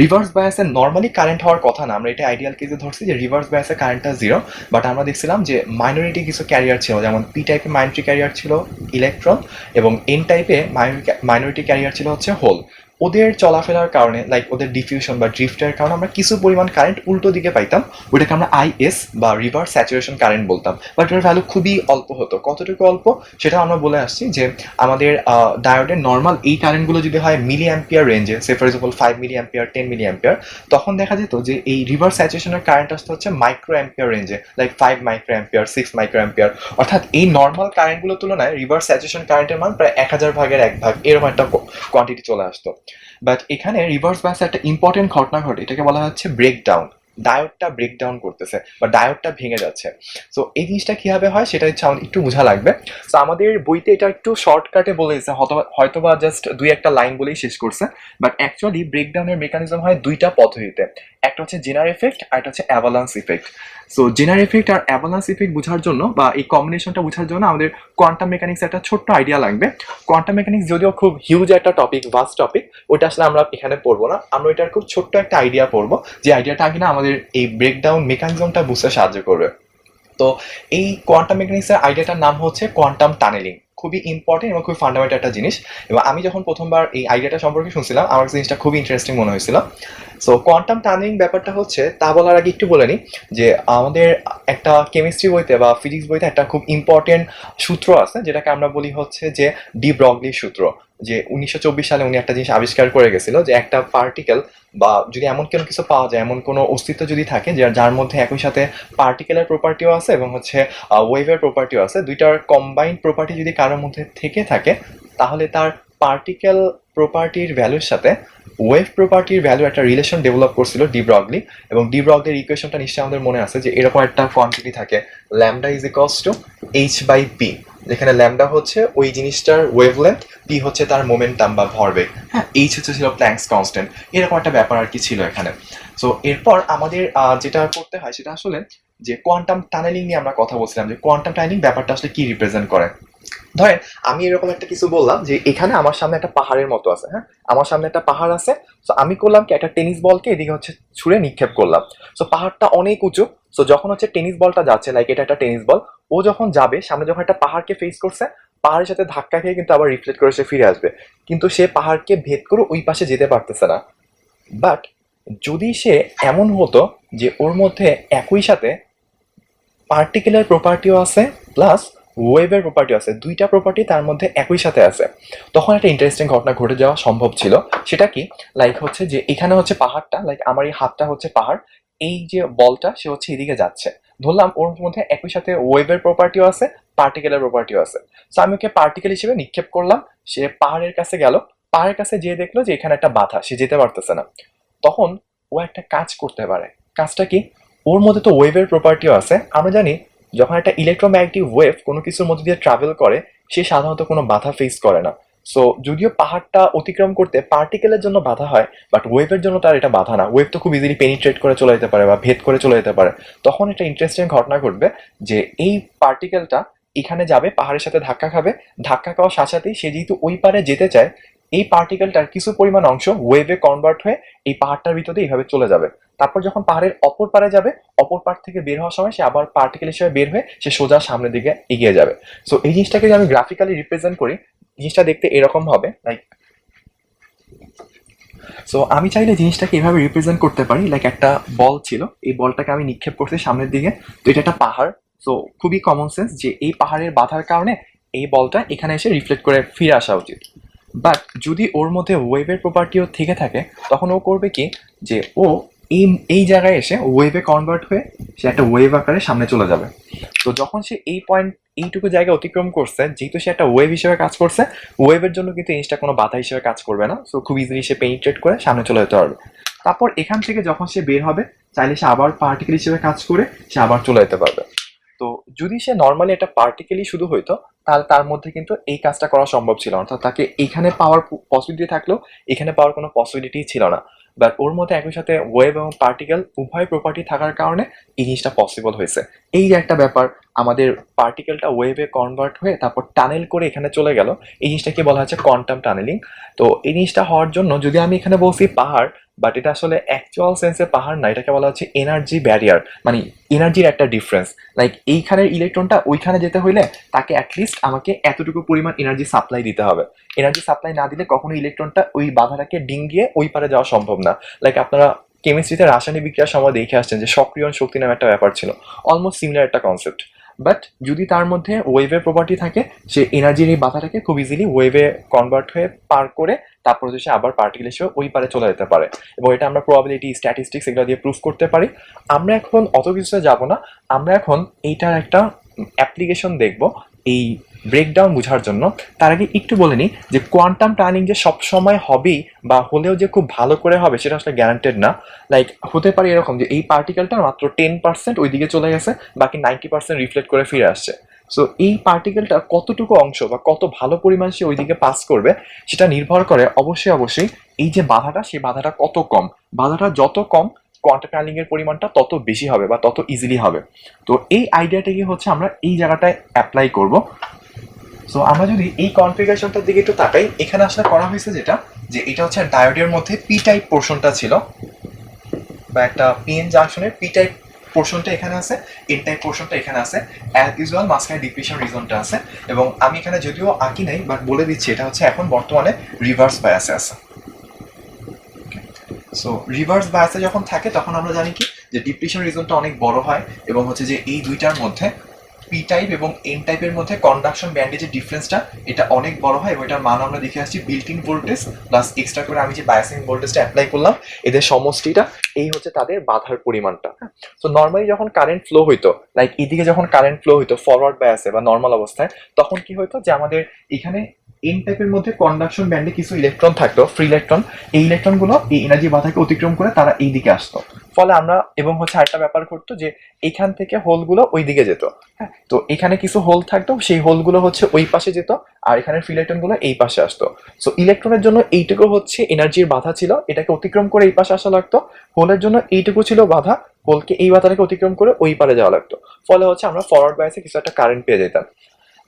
Reverse বায়াসে normally current হওয়ার কথা না, আমরা এটা আইডিয়াল কেসে ধরছি যে রিভার্স বায়াসে কারেন্টটা জিরো বাট আমরা দেখছিলাম যে মাইনরিটি কিছু ক্যারিয়ার ছিল, যেমন পি টাইপে মাইনরিটি ক্যারিয়ার ছিল ইলেকট্রন এবং এন টাইপে মাইনরিটি ক্যারিয়ার ছিল হচ্ছে হোল ওদের চলাফেরার কারণে লাইক ওদের ডিফিউশন বা ড্রিফটের কারণে আমরা কিছু পরিমাণ কারেন্ট উল্টো দিকে পাইতাম ওটাকে আমরা আইএস বা রিভার্স স্যাচুরেশন কারেন্ট বলতাম। বাট ওর ভ্যালু খুবই অল্প হতো। কতটুকু অল্প? সেটা আমরা বলে আসছি যে, আমাদের ডায়োডের নর্মাল এই কারেন্টগুলো যদি হয় মিলি অ্যাম্পিয়ার রেঞ্জে say for example five milli ampere ten milli ampere তখন দেখা যেত যে এই রিভার্স স্যাচুরেশনের কারেন্ট আসতে হচ্ছে মাইক্রো অ্যাম্পিয়ার রেঞ্জে like five micro ampere six micro ampere অর্থাৎ এই নর্মাল কারেন্টগুলোর তুলনায় রিভার্স স্যাচুরেশন কারেন্টের মান প্রায় এক হাজার ভাগের এক ভাগ, এরকম একটা কোয়ান্টিটি চলে আসতো। বাট এখানে রিভার্স বায়াসে একটা ইম্পর্টেন্ট ঘটনা ঘটে, এটাকে বলা হচ্ছে ব্রেকডাউন ডায়োডটা ব্রেকডাউন করতেছে, বা ডায়োডটা ভেঙে যাচ্ছে। সো এই জিনিসটা কীভাবে হয় সেটা হচ্ছে একটু বোঝা লাগবে। সো আমাদের বইতে এটা একটু শর্টকাটে বলে দিয়েছে হয়তো বা জাস্ট দুই একটা লাইন বলেই শেষ করছে। বাট অ্যাকচুয়ালি ব্রেকডাউনের মেকানিজম হয় দুইটা পদ্ধতিতে। একটা হচ্ছে জেনার এফেক্ট আর একটা হচ্ছে avalanche effect so zener effect আর অ্যাভালান্স ইফেক্ট বোঝার জন্য বা এই কম্বিনেশনটা বোঝার জন্য আমাদের কোয়ান্টাম মেকানিক্স একটা ছোট্ট আইডিয়া লাগবে। কোয়ান্টাম মেকানিক্স যদিও খুব হিউজ একটা টপিক ভাস্ট টপিক ওটা আসলে আমরা এখানে পড়ব না। আমরা এটার খুব ছোট্ট একটা আইডিয়া পড়ব, যে আইডিয়াটা কিনা আমাদের এই ব্রেকডাউন মেকানিজমটা বুঝতে সাহায্য করবে। তো, এই কোয়ান্টাম মেকানিক্সের আইডিয়াটার নাম হচ্ছে কোয়ান্টাম টানেলিং খুবই ইম্পর্টেন্ট এবং খুবই ফান্ডামেন্টাল একটা জিনিস। এবং আমি যখন প্রথমবার এই আইডিয়াটা সম্পর্কে শুনছিলাম, আমার জিনিসটা খুবই ইন্টারেস্টিং মনে হয়েছিল। সো কোয়ান্টাম টার্নিং ব্যাপারটা হচ্ছে, তা বলার আগে একটু বলে নিই যে, আমাদের একটা কেমিস্ট্রি বইতে বা ফিজিক্স বইতে একটা খুব ইম্পর্টেন্ট সূত্র আছে, যেটাকে আমরা বলি হচ্ছে যে ডি ব্রগলি সূত্র। যে উনিশশো চব্বিশ সালে উনি একটা জিনিস আবিষ্কার করে গেছিল যে একটা পার্টিকেল বা যদি এমন কোনো কিছু পাওয়া যায়, এমন কোনো অস্তিত্ব যদি থাকে যে যার মধ্যে একই সাথে পার্টিকেলের প্রপার্টিও আছে এবং হচ্ছে ওয়েভের প্রপার্টিও আছে, দুইটার কম্বাইন্ড প্রপার্টি যদি কারোর মধ্যে থেকে থাকে, তাহলে তার পার্টিকেল প্রপার্টির ভ্যালুর সাথে ওয়েভ প্রপার্টির ভ্যালু একটা রিলেশন ডেভেলপ করছিল ডি ব্রগলি এবং ডি ব্রগলির ইকুয়েশনটা নিশ্চয়ই আমাদের মনে আছে যে এরকম একটা কোয়ান্টিটি থাকে lambda is equals to H by P যেখানে ল্যামডা হচ্ছে ওই জিনিসটার ওয়েভলেন্থ পি হচ্ছে তার মোমেন্টাম বা ভরবেগ। হ্যাঁ এইচ হচ্ছে ছিল প্ল্যাঙ্কস কনস্ট্যান্ট এরকম একটা ব্যাপার আর কি ছিল এখানে। সো এরপর আমাদের যেটা করতে হয় সেটা আসলে যে কোয়ান্টাম টানেলিং নিয়ে আমরা কথা বলছিলাম, যে কোয়ান্টাম টানেলিং ব্যাপারটা আসলে কি রিপ্রেজেন্ট করে? ধরেন, আমি এরকম একটা কিছু বললাম যে এখানে আমার সামনে একটা পাহাড়ের মতো আছে হ্যাঁ? আমার সামনে একটা পাহাড় আছে তো আমি করলাম কি, একটা টেনিস বলকে এদিকে হচ্ছে ছুঁড়ে নিক্ষেপ করলাম। সো পাহাড়টা অনেক উঁচু সো যখন হচ্ছে টেনিস বলটা যাচ্ছে লাইক এটা একটা টেনিস বল ও যখন যাবে, সামনে যখন একটা পাহাড়কে ফেস করছে, পাহাড়ের সাথে ধাক্কা খেয়ে কিন্তু আবার রিফ্লেক্ট করে সে ফিরে আসবে। কিন্তু সে পাহাড়কে ভেদ করে ওই পাশে যেতে পারতেছে না। বাট যদি সে এমন হতো যে ওর মধ্যে একই সাথে পার্টিকুলার প্রপার্টিও আছে প্লাস ওয়েবের প্রপার্টি আছে। দুইটা প্রপার্টি তার মধ্যে একই সাথে আছে। তখন একটা ইন্টারেস্টিং ঘটনা ঘটে যাওয়া সম্ভব ছিল। সেটা কি? লাইক হচ্ছে যে, এখানে হচ্ছে পাহাড়টা লাইক আমার এই হাতটা হচ্ছে পাহাড়। এই যে বলটা, সে হচ্ছে এদিকে যাচ্ছে। ধরলাম ওর মধ্যে একই সাথে ওয়েবের প্রপার্টিও আছে পার্টিকুলার প্রপার্টিও আছে। সো আমি ওকে পার্টিকেল হিসেবে নিক্ষেপ করলাম। সে পাহাড়ের কাছে গেল। পাহাড়ের কাছে যেয়ে দেখল যে, এখানে একটা বাধা, সে যেতে পারতেছে না। তখন ও একটা কাজ করতে পারে। কাজটা কি? ওর মধ্যে তো ওয়েভের প্রপার্টিও আছে। আমরা জানি যখন একটা ইলেকট্রোম্যাগনেটিক ওয়েভ কোনো কিছুর মধ্যে দিয়ে ট্রাভেল করে, সে সাধারণত কোনো বাধা ফেস করে না। সো যদিও পাহাড়টা অতিক্রম করতে পার্টিকেলের জন্য বাধা হয় বাট ওয়েভের জন্য তার এটা বাধা না। ওয়েভ তো খুব ইজিলি পেনিট্রেট করে চলে যেতে পারে বা ভেদ করে চলে যেতে পারে। তখন একটা ইন্টারেস্টিং ঘটনা ঘটবে যে এই পার্টিকেলটা এখানে যাবে, পাহাড়ের সাথে ধাক্কা খাবে। ধাক্কা খাওয়ার সাথে সাথেই সে যেহেতু ওই পারে যেতে চায় এই পার্টিকেলটার কিছু পরিমাণ অংশ ওয়েভে কনভার্ট হয়ে এই পাহাড়টার ভিতরে এইভাবে চলে যাবে। তারপর যখন পাহাড়ের অপর পারে যাবে, অপর পার থেকে বের হওয়ার সময় সে আবার পার্টিকেল হিসেবে বের হয়ে সে সোজা সামনের দিকে এগিয়ে যাবে। সো এই জিনিসটাকে যদি আমি গ্রাফিক্যালি রিপ্রেজেন্ট করি, জিনিসটা দেখতে এরকম হবে লাইক সো আমি চাইলে জিনিসটাকে এভাবে রিপ্রেজেন্ট করতে পারি লাইক একটা বল ছিল, এই বলটাকে আমি নিক্ষেপ করছি সামনের দিকে। তো এটা একটা পাহাড় সো খুবই কমন সেন্স যে এই পাহাড়ের বাধার কারণে এই বলটা এখানে এসে রিফ্লেক্ট করে ফিরে আসা উচিত। বাট যদি ওর মধ্যে ওয়েভের প্রপার্টিও থেকে থাকে, তখন ও করবে কি? যে ও এই এই জায়গায় এসে ওয়েভে কনভার্ট হয়ে সে একটা ওয়েভ আকারে সামনে চলে যাবে। তো যখন সে এই পয়েন্ট এইটুকু জায়গা অতিক্রম করছে, যেহেতু সে একটা ওয়েভ হিসেবে কাজ করছে ওয়েভের জন্য কিন্তু জিনিসটা কোনো বাধা হিসেবে কাজ করবে না। সো খুব ইজিলি সে পেনিট্রেট করে সামনে চলে যেতে পারবে। তারপর এখান থেকে যখন সে বের হবে, চাইলে সে আবার পার্টিকেল হিসেবে কাজ করে সে আবার চলে যেতে পারবে। তো যদি সে নর্মালি একটা পার্টিকেলই শুধু হইতো, তাহলে তার মধ্যে কিন্তু এই কাজটা করা সম্ভব ছিল অর্থাৎ তাকে এখানে পাওয়ার পসিবিলিটি থাকলেও এখানে পাওয়ার কোনো পসিবিলিটি ছিল না। বাট ওর মধ্যে একই সাথে ওয়েভ এবং পার্টিকেল উভয় প্রপার্টি থাকার কারণে এই জিনিসটা পসিবল হয়েছে। এই যে একটা ব্যাপার, আমাদের পার্টিকেলটা ওয়েভে কনভার্ট হয়ে তারপর টানেল করে এখানে চলে গেল। এই জিনিসটাকে বলা হচ্ছে কোয়ান্টাম টানেলিং তো এই জিনিসটা হওয়ার জন্য যদি আমি এখানে বলছি পাহাড় বাট এটা আসলে অ্যাকচুয়াল সেন্সে পাহাড় না, এটাকে বলা হচ্ছে এনার্জি ব্যারিয়ার মানে এনার্জির একটা ডিফারেন্স লাইক এইখানের ইলেকট্রনটা ওইখানে যেতে হইলে তাকে অ্যাটলিস্ট আমাকে এতটুকু পরিমাণ এনার্জি সাপ্লাই দিতে হবে। এনার্জি সাপ্লাই না দিলে কখনো ইলেকট্রনটা ওই বাধাটাকে ডিঙ্গিয়ে ওই পারে যাওয়া সম্ভব না। লাইক আপনারা কেমিস্ট্রিতে রাসায়নিক বিক্রিয়ার সময় দেখে আসছেন যে সক্রিয়ণ শক্তি নামে একটা ব্যাপার ছিল। অলমোস্ট সিমিলার একটা কনসেপ্ট বাট যদি তার মধ্যে ওয়েভের প্রপার্টি থাকে, সে এনার্জির এই বাধাটাকে খুব ইজিলি ওয়েভে কনভার্ট হয়ে পার করে তারপর হচ্ছে সে আবার পার্টিকেল হিসেবে ওই পারে চলে যেতে পারে। এবং এটা আমরা প্রবাবিলিটি স্ট্যাটিস্টিক্স এগুলো দিয়ে প্রুফ করতে পারি। আমরা এখন অত কিছুতে যাব না। আমরা এখন এইটার একটা অ্যাপ্লিকেশন দেখব। এই ব্রেকডাউন বোঝার জন্য, তার আগে একটু বলে নিই যে কোয়ান্টাম টার্নিং যে সব সময় হবেই বা হলেও যে খুব ভালো করে হবে সেটা আসলে গ্যারান্টেড না। লাইক হতে পারে এরকম যে এই পার্টিকেলটা মাত্র টেন পার্সেন্ট ওইদিকে চলে গেছে, বাকি নাইনটি পার্সেন্ট রিফ্লেক্ট করে ফিরে আসছে। সো এই পার্টিকেলটা কতটুকু অংশ বা কত ভালো পরিমাণ সে ওইদিকে পাস করবে, সেটা নির্ভর করে অবশ্যই অবশ্যই এই যে বাধাটা, সেই বাধাটা কত কম? বাধাটা যত কম কোয়ান্টাম এর পরিমাণটা তত বেশি হবে বা তত ইজিলি হবে। তো এই আইডিয়াটাকে হচ্ছে? আমরা এই জায়গাটায় অ্যাপ্লাই করব। সো আমরা যদি এই কনফিগারেশনটার দিকে একটু তাকাই, এখানে আসলে করা হয়েছে যেটা, যে এটা হচ্ছে ডায়োডের মধ্যে পি টাইপ পোর্শনটা ছিল বা একটা পিএন জাংশনের পি টাইপ পোর্শনটা এখানে আছে এন টাইপ পোর্শনটা এখানে আছে অ্যাজ ইউজুয়াল মাঝখানে ডিপ্রেশন রিজনটা আছে। এবং আমি এখানে যদিও আঁকি নাই বাট বলে দিচ্ছি, এটা হচ্ছে এখন বর্তমানে রিভার্স বায়াসে আছে। সো রিভার্স বায়াসে যখন থাকে, তখন আমরা জানি কি? যে ডিপ্রেশন রিজনটা অনেক বড় হয় এবং হচ্ছে যে এই দুইটার মধ্যে পি টাইপ এবং এন টাইপের মধ্যে কন্ডাকশন ব্যান্ডের যে ডিফারেন্সটা এটা অনেক বড় হয় এবং এটার মান আমরা দেখে আসছি built in voltage plus extra করে আমি যে বায়াসিং ভোল্টেজটা অ্যাপ্লাই করলাম, এদের সমষ্টিটা, এই হচ্ছে তাদের বাধার পরিমাণটা। তো নর্মালি যখন কারেন্ট ফ্লো হইতো লাইক এদিকে যখন কারেন্ট ফ্লো হইতো ফরওয়ার্ড বায়াসে বা নর্মাল অবস্থায়, তখন কি হইতো? যে আমাদের এখানে এন টাইপের মধ্যে কন্ডাকশন ব্যান্ডে কিছু ইলেকট্রন থাকতো ফ্রি ইলেকট্রন এই ইলেকট্রনগুলো এই এনার্জি বাধাকে অতিক্রম করে তারা এই দিকে আসতো। ফলে আমরা এবং হচ্ছে আরেকটা ব্যাপার ঘটতো যে এখান থেকে হোলগুলো ওই দিকে যেত হ্যাঁ? তো এখানে কিছু হোল থাকতো, সেই হোলগুলো হচ্ছে ওই পাশে যেত আর এখানে ফ্রি ইলেকট্রনগুলো এই পাশে আসতো। সো ইলেকট্রনের জন্য এইটুকু হচ্ছে এনার্জির বাধা ছিল, এটাকে অতিক্রম করে এই পাশে আসা লাগতো। হোলের জন্য এইটুকু ছিল বাধা হোলকে এই বাধাটাকে অতিক্রম করে ওই পারে যাওয়া লাগতো। ফলে হচ্ছে আমরা ফরওয়ার্ড বায়াসে কিছু একটা কারেন্ট পেয়ে যেতাম।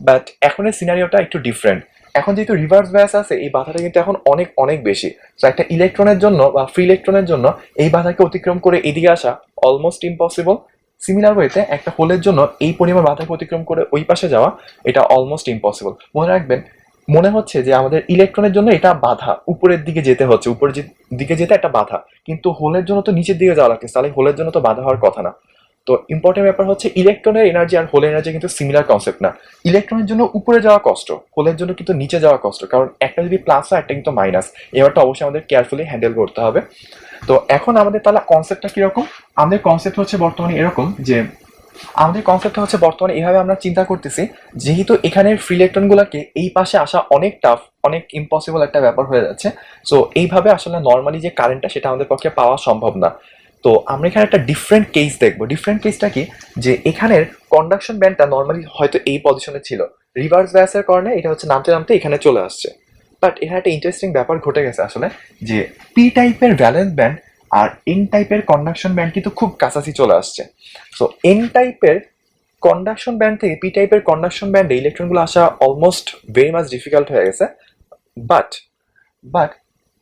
বাট এখন এই সিনারিওটা একটু ডিফারেন্ট এখন যেহেতু রিভার্স বায়াস আছে, এই বাধাটা কিন্তু এখন অনেক অনেক বেশি। তো একটা ইলেকট্রনের জন্য বা ফ্রি ইলেকট্রনের জন্য এই বাধাকে অতিক্রম করে এদিকে আসা অলমোস্ট ইম্পসিবল সিমিলার ওয়েতে একটা হোলের জন্য এই পরিমাণ বাধাকে অতিক্রম করে ওই পাশে যাওয়া, এটা অলমোস্ট ইম্পসিবল মনে রাখবেন, মনে হচ্ছে যে আমাদের ইলেকট্রনের জন্য এটা বাধা, উপরের দিকে যেতে হচ্ছে, উপরের দিকে যেতে একটা বাধা। কিন্তু হোলের জন্য তো নিচের দিকে যাওয়া লাগছে তাহলে হোলের জন্য তো বাধা হওয়ার কথা না। তো ইম্পর্টেন্ট ব্যাপার হচ্ছে ইলেকট্রনের এনার্জি আর হোলের এনার্জি কিন্তু সিমিলার কনসেপ্ট না। ইলেকট্রনের জন্য উপরে যাওয়া কষ্ট হোলের জন্য কিন্তু নিচে যাওয়া কষ্ট, কারণ একটা যদি প্লাস হয়, একটা কিন্তু মাইনাস এবারটা অবশ্যই আমাদের কেয়ারফুলি হ্যান্ডেল করতে হবে। তো এখন আমাদের তাহলে কনসেপ্টটা কীরকম? আমাদের কনসেপ্ট হচ্ছে বর্তমানে এরকম যে, আমাদের কনসেপ্টটা হচ্ছে বর্তমানে এভাবে আমরা চিন্তা করতেছি, যেহেতু এখানে ফ্রি ইলেকট্রনগুলোকে এই পাশে আসা অনেক টাফ অনেক ইম্পসিবল একটা ব্যাপার হয়ে যাচ্ছে। সো এইভাবে আসলে নর্মালি যে কারেন্টটা সেটা আমাদের পক্ষে পাওয়া সম্ভব না। তো আমরা এখানে একটা ডিফারেন্ট কেস দেখব। ডিফারেন্ট কেসটা কি? যে এখানের কন্ডাকশন ব্যান্ডটা নর্মালি হয়তো এই পজিশনে ছিল। রিভার্স ব্যাসের কারণে এটা হচ্ছে নামতে নামতে এখানে চলে আসছে। বাট এখানে একটা ইন্টারেস্টিং ব্যাপার ঘটে গেছে আসলে, যে পি টাইপের ভ্যালেন্স ব্যান্ড আর এন টাইপের কন্ডাকশন ব্যান্ড কিন্তু খুব কাছাকাছি চলে আসছে। সো এন টাইপের কন্ডাকশন ব্যান্ড থেকে পি টাইপের কন্ডাকশন ব্যান্ডে ইলেকট্রনগুলো আসা অলমোস্ট ভেরি মাচ ডিফিকাল্ট হয়ে গেছে। বাট বাট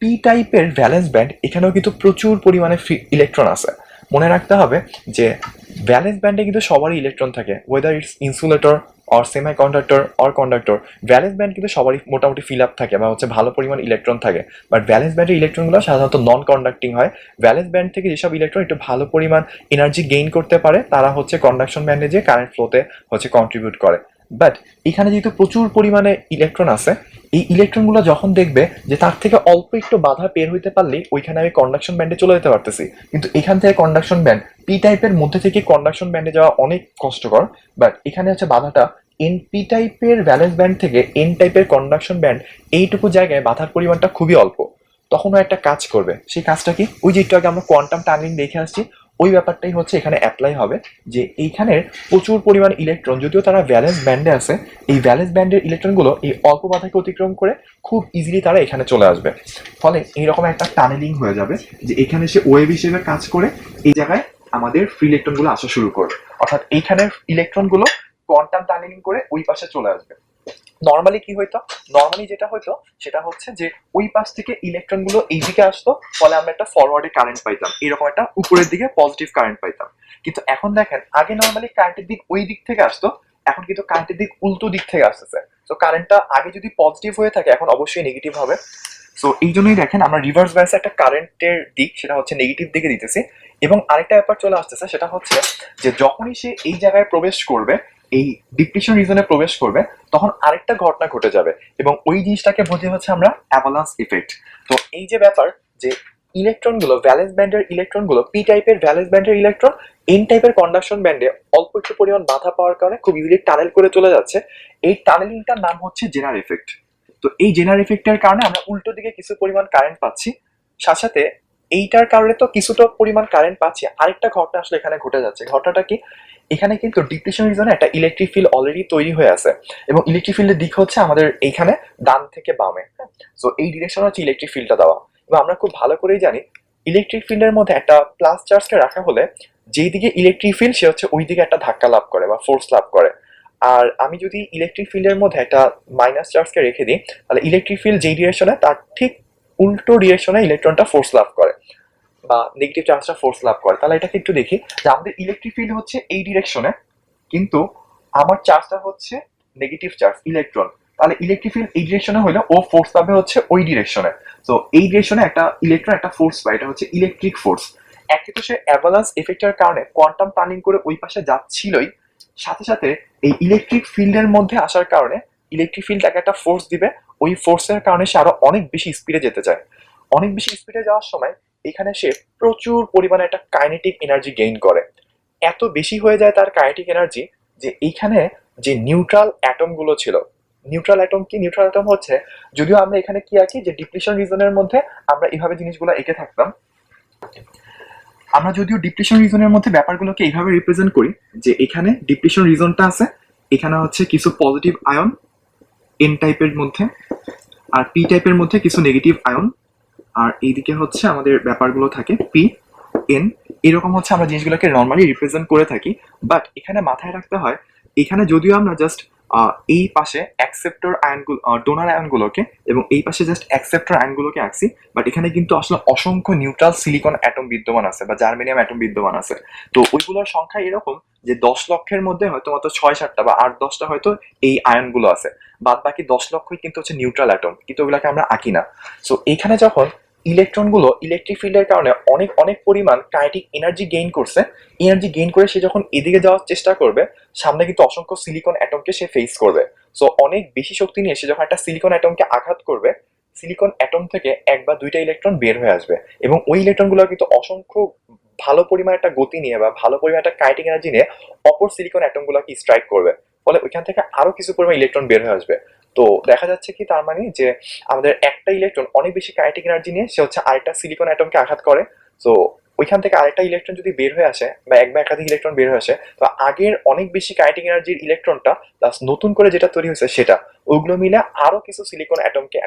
পি টাইপের ভ্যালেন্স ব্যান্ড এখানেও কিন্তু প্রচুর পরিমাণে ইলেকট্রন আছে। মনে রাখতে হবে যে ভ্যালেন্স ব্যান্ডে কিন্তু সবারই ইলেকট্রন থাকে whether it's insulator or semiconductor or conductor valence band কিন্তু সবারই মোটামুটি ফিল আপ থাকে বা হচ্ছে ভালো পরিমাণ ইলেকট্রন থাকে। বাট ভ্যালেন্স ব্যান্ডের ইলেকট্রনগুলো সাধারণত নন কন্ডাক্টিং হয়। ভ্যালেন্স ব্যান্ড থেকে যেসব ইলেকট্রন একটু ভালো পরিমাণ এনার্জি গেইন করতে পারে, তারা হচ্ছে কন্ডাকশন ব্যান্ডে যে কারেন্ট ফ্লোতে হচ্ছে কন্ট্রিবিউট করে। বাট এখানে যেহেতু প্রচুর পরিমাণে ইলেকট্রন আছে এই ইলেকট্রনগুলো যখন দেখবে যে তার থেকে অল্প একটু বাধা পের হইতে পারলে ওইখানে আমি কন্ডাকশন ব্যান্ডে চলে যেতে পারতেছি। কিন্তু এখান থেকে কন্ডাকশন ব্যান্ড পি টাইপের মধ্যে থেকে কন্ডাকশন ব্যান্ডে যাওয়া অনেক কষ্টকর বাট এখানে হচ্ছে বাধাটা এন পি টাইপের ভ্যালেন্স ব্যান্ড থেকে এন টাইপের কন্ডাকশন ব্যান্ড এইটুকু জায়গায় বাধার পরিমাণটা খুবই অল্প। তখন একটা কাজ করবে। সেই কাজটা কি? ওই যে একটু আগে আমরা কোয়ান্টাম টার্নিং দেখে আসছি ওই ব্যাপারটাই হচ্ছে এখানে অ্যাপ্লাই হবে যে এইখানের প্রচুর পরিমাণ ইলেকট্রন যদিও তারা ভ্যালেন্স ব্যান্ডে আছে, এই ভ্যালেন্স ব্যান্ডের ইলেকট্রনগুলো এই অল্প বাধাকে অতিক্রম করে খুব ইজিলি তারা এখানে চলে আসবে। ফলে এইরকম একটা টানেলিং হয়ে যাবে যে এখানে সে ওয়েভ হিসেবে কাজ করে এই জায়গায় আমাদের ফ্রি ইলেকট্রনগুলো আসা শুরু করবে। অর্থাৎ এইখানের ইলেকট্রনগুলো কোয়ান্টাম টানেলিং করে ওই পাশে চলে আসবে। নর্মালি কি হইতো? নর্মালি যেটা হইতো, সেটা হচ্ছে যে ওই পাশ থেকে ইলেকট্রনগুলো এই দিকে আসতো, ফলে আমরা একটা ফরওয়ার্ডে কারেন্ট পাইতাম। এরকম একটা উপরের দিকে পজিটিভ কারেন্ট পাইতাম। কিন্তু এখন দেখেন, আগে নর্মালি কারেন্টের দিক ওই দিক থেকে আসতো, এখন কিন্তু কারেন্টের দিক উল্টো দিক থেকে আসতেছে। তো কারেন্টটা আগে যদি পজিটিভ হয়ে থাকে, এখন অবশ্যই নেগেটিভ হবে। সো এই জন্যই দেখেন, আমরা রিভার্স বায়াসে একটা কারেন্টের দিক, সেটা হচ্ছে নেগেটিভ দিকে দিতেছি। এবং আরেকটা ব্যাপার চলে আসতেছে, সেটা হচ্ছে যে যখনই সে এই জায়গায় প্রবেশ করবে এই ডিপ্রেশন রিজনে প্রবেশ করবে, তখন আরেকটা ঘটনা ঘটে যাবে এবং ওই জিনিসটাকে বোঝে হচ্ছে আমরা অ্যাভালান্স ইফেক্ট তো এই যে ব্যাপার যে ইলেকট্রনগুলো ভ্যালেন্স ব্যান্ডের ইলেকট্রনগুলো পি টাইপের ভ্যালেন্স ব্যান্ডের ইলেকট্রন এন টাইপের কন্ডাকশন ব্যান্ডে অল্প একটু পরিমাণ বাধা পাওয়ার কারণে খুব ইজিলি টানেল করে চলে যাচ্ছে। এই টানেলিংটার নাম হচ্ছে জেনার এফেক্ট তো এই জেনার এফেক্টের কারণে আমরা উল্টো দিকে কিছু পরিমাণ কারেন্ট পাচ্ছি, সাথে সাথে এইটার কারণে তো কিছুটা পরিমাণ কারেন্ট পাচ্ছি। আরেকটা ঘটনা আসলে এখানে ঘটে যাচ্ছে। ঘটনাটা কি? এখানে কিন্তু ডিপ্রেশন রিজনে একটা ইলেকট্রিক ফিল্ড অলরেডি তৈরি হয়ে আছে। এবং ইলেকট্রিক ফিল্ডের দিক হচ্ছে আমাদের এইখানে ডান থেকে বামে। সো এই ডিরেকশন হচ্ছে ইলেকট্রিক ফিল্ডটা দেওয়া। এবং আমরা খুব ভালো করেই জানি ইলেকট্রিক ফিল্ডের মধ্যে একটা প্লাস চার্জকে রাখা হলে যেই দিকে ইলেকট্রিক ফিল্ড সে হচ্ছে ওই দিকে একটা ধাক্কা লাভ করে বা ফোর্স লাভ করে। আর আমি যদি ইলেকট্রিক ফিল্ডের মধ্যে একটা মাইনাস চার্জকে রেখে দিই, তাহলে ইলেকট্রিক ফিল্ড যেই ডিরেকশনে তার ঠিক উল্টো ডিরেকশনে ইলেকট্রনটা ফোর্স লাভ করে। বা নেগেটিভ চার্জটা ফোর্স লাভ করে। তাহলে এটাকে একটু দেখি যে আমাদের ইলেকট্রিক ফিল্ড হচ্ছে এই ডিরেকশনে কিন্তু আমার চার্জটা হচ্ছে নেগেটিভ চার্জ ইলেকট্রন তাহলে ইলেকট্রিক ফিল্ড এই ডিরেকশনে হলে ও ফোর্স পাবে হচ্ছে ওই ডিরেকশনে তো এই ডিরেকশনে একটা ইলেকট্রন একটা ফোর্স পায়, এটা হচ্ছে ইলেকট্রিক ফোর্স একে তো সে অ্যাভালান্স এফেক্টের কারণে কোয়ান্টাম টার্নিং করে ওই পাশে যাচ্ছিলই, সাথে সাথে এই ইলেকট্রিক ফিল্ডের মধ্যে আসার কারণে ইলেকট্রিক ফিল্ড তাকে একটা ফোর্স দিবে, ওই ফোর্সের কারণে সে আরও অনেক বেশি স্পিডে যেতে চায়। অনেক বেশি স্পিডে যাওয়ার সময় এখানে সে প্রচুর পরিমাণে একটা কাইনেটিক এনার্জি গেইন করে। এত বেশি হয়ে যায় তার কাইনেটিক এনার্জি যে এইখানে যে নিউট্রাল অ্যাটমগুলো ছিল নিউট্রাল অ্যাটম কি? নিউট্রাল অ্যাটম হচ্ছে, যদিও আমরা এখানে কি আঁকি? যে ডিপ্রেশন রিজনের মধ্যে আমরা এইভাবে জিনিসগুলো এঁকে থাকতাম। আমরা যদিও ডিপ্রেশন রিজনের মধ্যে ব্যাপারগুলোকে এইভাবে রিপ্রেজেন্ট করি, যে এখানে ডিপ্রেশন রিজনটা আছে, এখানে হচ্ছে কিছু পজিটিভ আয়ন এন টাইপের মধ্যে, আর পি টাইপের মধ্যে কিছু নেগেটিভ আয়ন আর এইদিকে হচ্ছে আমাদের ব্যাপারগুলো থাকে পি এন এরকম হচ্ছে আমরা জিনিসগুলোকে নর্মালি রিপ্রেজেন্ট করে থাকি বাট এখানে মাথায় রাখতে হয়, এখানে যদিও আমরা জাস্ট এই পাশে অ্যাকসেপ্টর আয়নগুলো ডোনার আয়নগুলোকে এবং এই পাশে জাস্ট অ্যাকসেপ্টর আয়নগুলোকে আঁকছি বাট এখানে কিন্তু আসলে অসংখ্য নিউট্রাল সিলিকন অ্যাটম বিদ্যমান আছে বা জার্মেনিয়াম অ্যাটম বিদ্যমান আছে। তো ওইগুলোর সংখ্যা এরকম যে দশ লক্ষের মধ্যে হয়তো মাত্র ছয় সাতটা বা আট দশটা হয়তো এই আয়নগুলো আছে বাদ বাকি দশ লক্ষই কিন্তু হচ্ছে নিউট্রাল অ্যাটম কিন্তু ওগুলোকে আমরা আঁকি না। সো এখানে যখন ইলেকট্রনগুলো ইলেকট্রিক ফিল্ডের কারণে অনেক অনেক পরিমাণ কাইনেটিক এনার্জি গেইন করছে। এনার্জি গেইন করে সে যখন এদিকে যাওয়ার চেষ্টা করবে, সামনে কিন্তু অসংখ্য সিলিকন অ্যাটমকে সে ফেস করবে। সো অনেক বেশি শক্তি নিয়ে সে যখন একটা সিলিকন অ্যাটমকে আঘাত করবে সিলিকন অ্যাটম থেকে এক বা দুইটা ইলেকট্রন বের হয়ে আসবে। এবং ওই ইলেকট্রনগুলো কিন্তু অসংখ্য ভালো পরিমাণ একটা গতি নিয়ে বা ভালো পরিমাণ একটা কাইনেটিক এনার্জি নিয়ে অপর সিলিকন অ্যাটমগুলোকে স্ট্রাইক করবে। ফলে ওইখান থেকে আরও কিছু পরিমাণ ইলেকট্রন বের হয়ে আসবে। তো দেখা যাচ্ছে কি, তার মানে যে আমাদের একটা ইলেকট্রন অনেক বেশি কাইনেটিক এনার্জি নিয়ে সে হচ্ছে আরেকটা সিলিকন অ্যাটমকে আঘাত করে। তো ওইখান থেকে আরেকটা ইলেকট্রন যদি বের হয়ে আসে বা এক বা একাধিক ইলেকট্রন বের হয়ে আসে, তো আগের অনেক বেশি কাইনেটিক এনার্জির ইলেকট্রনটা প্লাস নতুন করে যেটা তৈরি হয়েছে সেটা, ওইগুলো মিলে আরও কিছু সিলিকন অ্যাটমকে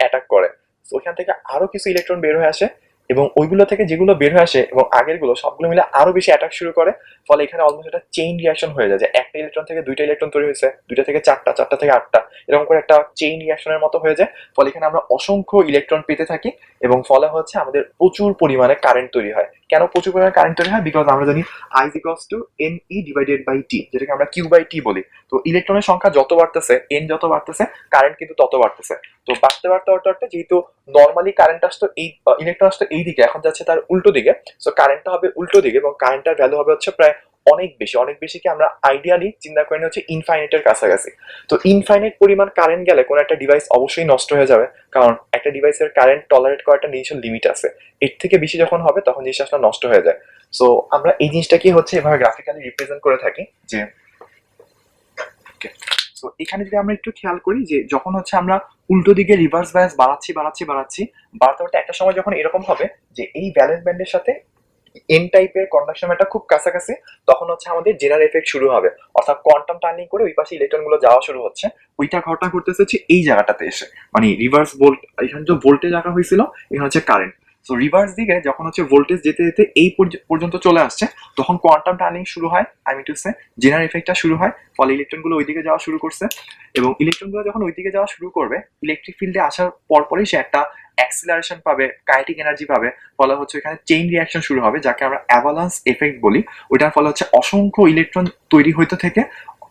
অ্যাটাক করে। তো ওইখান থেকে আরও কিছু ইলেকট্রন বের হয়ে আসে এবং ওইগুলো থেকে যেগুলো বের হয়ে আসে এবং আগেরগুলো সবগুলো মিলে আরও বেশি অ্যাটাক শুরু করে। ফলে এখানে অলমোস্ট একটা চেইন রিয়াকশন হয়ে যায় যে একটা ইলেকট্রন থেকে দুইটা ইলেকট্রন তৈরি হয়েছে, দুইটা থেকে চারটা চারটা থেকে আটটা, এরকম করে একটা চেইন রিয়াকশনের মতো হয়ে যায়। ফলে এখানে আমরা অসংখ্য ইলেকট্রন পেতে থাকি এবং ফলে হচ্ছে আমাদের প্রচুর পরিমাণে কারেন্ট তৈরি হয়। কেন প্রচুর পরিমাণে কারেন্ট তৈরি হয়? বিকজ আমরা জানি I equals to N E divided by T যেটাকে আমরা কিউ বাই টি বলি। তো ইলেকট্রনের সংখ্যা যত বাড়তেছে এন যত বাড়তেছে কারেন্ট কিন্তু তত বাড়তেছে। তো বাড়তে বাড়তে বাড়তে বাড়তে যেহেতু নর্মালি কারেন্ট আসতো এই ইলেকট্রন আসতো এই দিকে, এখন যাচ্ছে তার উল্টো দিকে। সো কারেন্টটা হবে উল্টো দিকে এবং কারেন্টটার ভ্যালু হবে হচ্ছে প্রায় অনেক বেশি অনেক বেশি কি আমরা আইডিয়ালি চিন্তা করি হচ্ছে ইনফাইনাইটের কাছাকাছি। তো ইনফাইনাইট পরিমাণ কারেন্ট গেলে কোনো একটা ডিভাইস অবশ্যই নষ্ট হয়ে যাবে, কারণ একটা ডিভাইসের কারেন্ট টলারেট করার একটা নিজস্ব লিমিট আছে। এর থেকে বেশি যখন হবে, তখন জিনিসটা নষ্ট হয়ে যায়। সো আমরা এই জিনিসটাকে হচ্ছে এভাবে গ্রাফিক্যালি রিপ্রেজেন্ট করে থাকি যে তো এখানে যদি আমরা একটু খেয়াল করি যে যখন হচ্ছে আমরা উল্টো দিকে রিভার্স ব্যালেন্স বাড়াচ্ছি বাড়াচ্ছি বাড়াচ্ছি, বাড়তে বাড়তে একটা সময় যখন এরকম হবে যে এই ব্যালেন্স ব্যান্ডের সাথে এন টাইপের কন্ডাকশন ব্যান্ডটা খুব কাছাকাছি, তখন হচ্ছে আমাদের জেনার এফেক্ট শুরু হবে। অর্থাৎ কোয়ান্টাম টার্নিং করে ওই পাশে ইলেকট্রনগুলো যাওয়া শুরু হচ্ছে। ওইটা ঘটনা করতেছে হচ্ছে এই জায়গাটাতে এসে। মানে রিভার্স ভোল্ট এখানে যে ভোল্টেজ রাখা হয়েছিল, এখানে হচ্ছে কারেন্ট সো রিভার্স দিকে যখন হচ্ছে ভোল্টেজ যেতে যেতে এই পর্য- পর্যন্ত চলে আসছে, তখন কোয়ান্টাম টার্নিং শুরু হয় আমি টু সে জেনার এফেক্টটা শুরু হয়, ফলে ইলেকট্রনগুলো ওইদিকে যাওয়া শুরু করছে। এবং ইলেকট্রনগুলো যখন ওইদিকে যাওয়া শুরু করবে ইলেকট্রিক ফিল্ডে আসার পরপরই সে একটা অ্যাক্সিলারেশন পাবে কাইটিক এনার্জি পাবে, ফলে হচ্ছে এখানে চেইন রিয়াকশন শুরু হবে, যাকে আমরা অ্যাভালান্স এফেক্ট বলি। ওইটার ফলে হচ্ছে অসংখ্য ইলেকট্রন তৈরি হইতে থেকে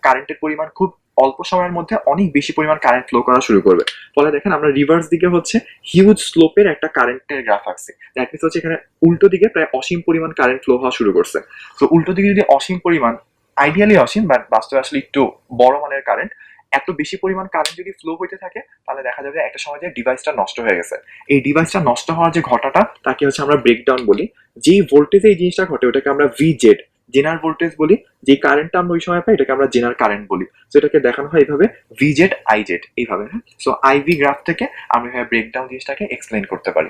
কারেন্টের পরিমাণ খুব অল্প সময়ের মধ্যে অনেক বেশি পরিমাণ কারেন্ট ফ্লো করা শুরু করবে। ফলে দেখেন আমরা রিভার্স দিকে হচ্ছে হিউজ স্লোপের একটা কারেন্টের গ্রাফ আঁকছি। দ্যাট মিনস হচ্ছে এখানে উল্টো দিকে প্রায় অসীম পরিমাণ কারেন্ট ফ্লো হওয়া শুরু করছে। তো উল্টো দিকে যদি অসীম পরিমাণ আইডিয়ালি অসীম বাট বাস্তবে আসলে একটু বড় মানের কারেন্ট এত বেশি পরিমাণ কারেন্ট যদি ফ্লো হইতে থাকে, তাহলে দেখা যাবে একটা সময় যে ডিভাইসটা নষ্ট হয়ে গেছে। এই ডিভাইসটা নষ্ট হওয়ার যে ঘটাটা তাকে হচ্ছে আমরা ব্রেকডাউন বলি। যেই ভোল্টেজে এই জিনিসটা ঘটে, ওটাকে আমরা ভি জেড জেনার ভোল্টেজ বলি। যে কারেন্টটা আমরা ওই সময় পাই, এটাকে আমরা জেনার কারেন্ট বলি। সো এটাকে দেখানো হয় এইভাবে ভি জেড আই জেড এইভাবে হ্যাঁ? সো আইভি গ্রাফ থেকে আমরা ব্রেকডাউন জিনিসটাকে এক্সপ্লেন করতে পারি।